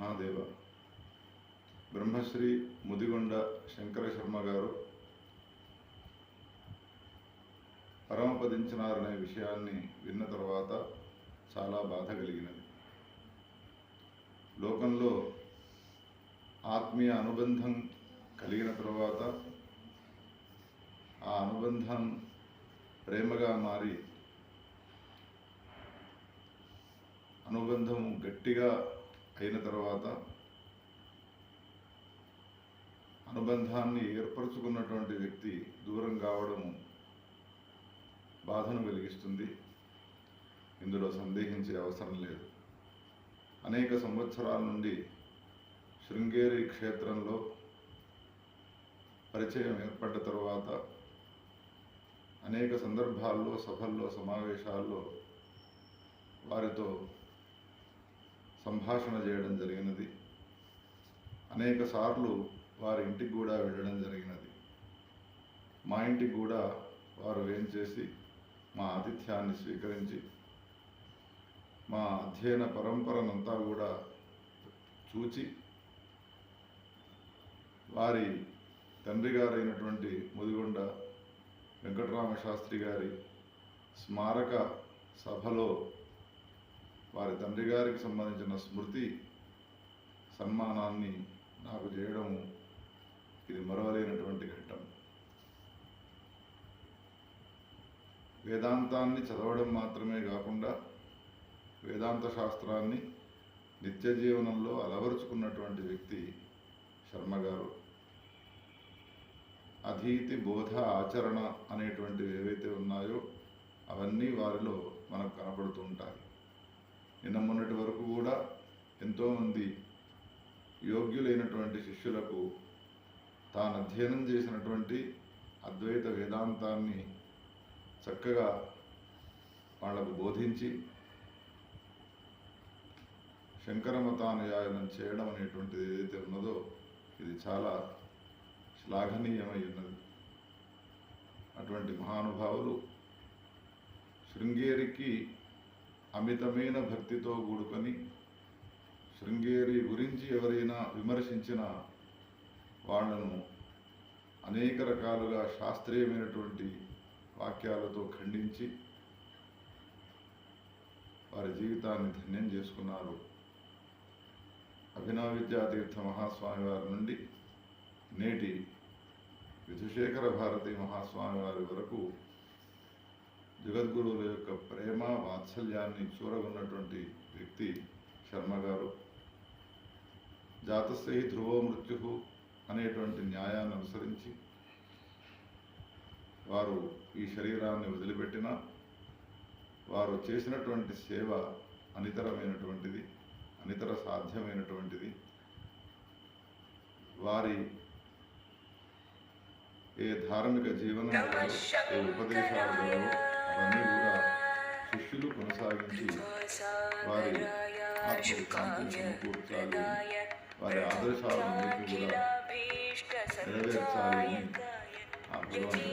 మహాదేవ. బ్రహ్మశ్రీ ముదిగొండ శంకర శర్మ గారు పరమపదించినారనే విషయాన్ని విన్న తర్వాత చాలా బాధ కలిగినది. లోకంలో ఆత్మీయ అనుబంధం కలిగిన తర్వాత ఆ అనుబంధం ప్రేమగా మారి అనుబంధం గట్టిగా అయిన తర్వాత అనుబంధాన్ని ఏర్పరచుకున్నటువంటి వ్యక్తి దూరం కావడం బాధను కలిగిస్తుంది ఇందులో సందేహించే అవసరం లేదు. అనేక సంవత్సరాల నుండి శృంగేరి క్షేత్రంలో పరిచయం ఏర్పడ్డ తర్వాత అనేక సందర్భాల్లో సభల్లో సమావేశాల్లో వారితో సంభాషణ చేయడం జరిగినది. అనేక సార్లు వారి ఇంటికి కూడా వెళ్ళడం జరిగినది. మా ఇంటికి కూడా వారు ఏం చేసి మా ఆతిథ్యాన్ని స్వీకరించి మా అధ్యయన పరంపరనంతా కూడా చూచి వారి తండ్రి గారైనటువంటి ముదిగొండ వెంకటరామ శాస్త్రి గారి స్మారక సభలో వారి తండ్రి గారికి సంబంధించిన స్మృతి సన్మానాన్ని నాకు చేయడం ఇది మరవలేనటువంటి ఘట్టం. వేదాంతాన్ని చదవడం మాత్రమే కాకుండా వేదాంత శాస్త్రాన్ని నిత్య జీవనంలో అలవరుచుకున్నటువంటి వ్యక్తి శర్మ గారు. అధీతి బోధ ఆచరణ అనేటువంటివి ఏవైతే ఉన్నాయో అవన్నీ వారిలో మనకు నిన్న మొన్నటి వరకు కూడా ఎంతోమంది యోగ్యులైనటువంటి శిష్యులకు తాను అధ్యయనం చేసినటువంటి అద్వైత వేదాంతాన్ని చక్కగా వాళ్ళకు బోధించి శంకరమతానుయాయనం చేయడం అనేటువంటిది ఏదైతే ఉన్నదో ఇది చాలా శ్లాఘనీయమై ఉన్నది అటువంటి మహానుభావులు శృంగేరికి అమితమైన భక్తితో కూడుకొని శృంగేరి గురించి ఎవరైనా విమర్శించిన వాళ్ళను అనేక రకాలుగా శాస్త్రీయమైనటువంటి వాక్యాలతో ఖండించి వారి జీవితాన్ని ధన్యం చేసుకున్నారు. అభినవ విద్యాతీర్థ మహాస్వామి వారి నుండి నేటి విధుశేఖర భారతి మహాస్వామి వారి వరకు జగద్గురువుల యొక్క ప్రేమ వాత్సల్యాన్ని చూరగొన్నటువంటి వ్యక్తి శర్మ గారు. జాతస్థి ధ్రువో మృత్యు అనేటువంటి న్యాయాన్ని అనుసరించి వారు ఈ శరీరాన్ని వదిలిపెట్టిన వారు చేసినటువంటి సేవ అనితరమైనటువంటిది అనితర సాధ్యమైనటువంటిది. వారి ఏ ధార్మిక జీవనం ఏ ఉపదేశాలు గలవో అవన్నీ కూడా శిష్యులు కొనసాగించి వారి ఆత్మకు శాంతిని సమకూర్చాలి వారి ఆదర్శాలన్నింటినీ కూడా నెరవేర్చాలి అని ఆ భగవంతుని ప్రార్థన